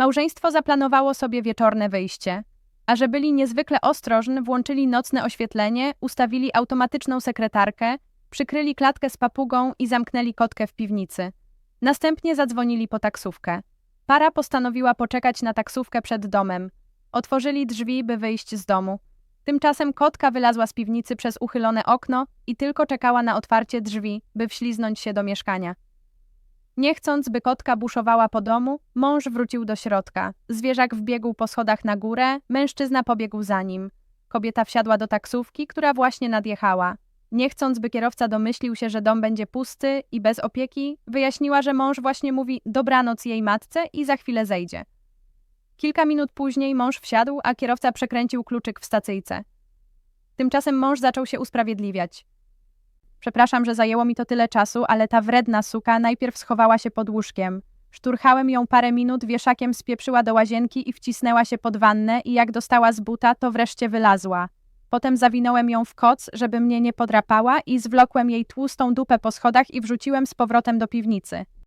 Małżeństwo zaplanowało sobie wieczorne wyjście. A że byli niezwykle ostrożni, włączyli nocne oświetlenie, ustawili automatyczną sekretarkę, przykryli klatkę z papugą i zamknęli kotkę w piwnicy. Następnie zadzwonili po taksówkę. Para postanowiła poczekać na taksówkę przed domem. Otworzyli drzwi, by wyjść z domu. Tymczasem kotka wylazła z piwnicy przez uchylone okno i tylko czekała na otwarcie drzwi, by wśliznąć się do mieszkania. Nie chcąc, by kotka buszowała po domu, mąż wrócił do środka. Zwierzak wbiegł po schodach na górę, mężczyzna pobiegł za nim. Kobieta wsiadła do taksówki, która właśnie nadjechała. Nie chcąc, by kierowca domyślił się, że dom będzie pusty i bez opieki, wyjaśniła, że mąż właśnie mówi dobranoc jej matce i za chwilę zejdzie. Kilka minut później mąż wsiadł, a kierowca przekręcił kluczyk w stacyjce. Tymczasem mąż zaczął się usprawiedliwiać. Przepraszam, że zajęło mi to tyle czasu, ale ta wredna suka najpierw schowała się pod łóżkiem. Szturchałem ją parę minut, wieszakiem spieprzyła do łazienki i wcisnęła się pod wannę i jak dostała z buta, to wreszcie wylazła. Potem zawinąłem ją w koc, żeby mnie nie podrapała i zwlokłem jej tłustą dupę po schodach i wrzuciłem z powrotem do piwnicy.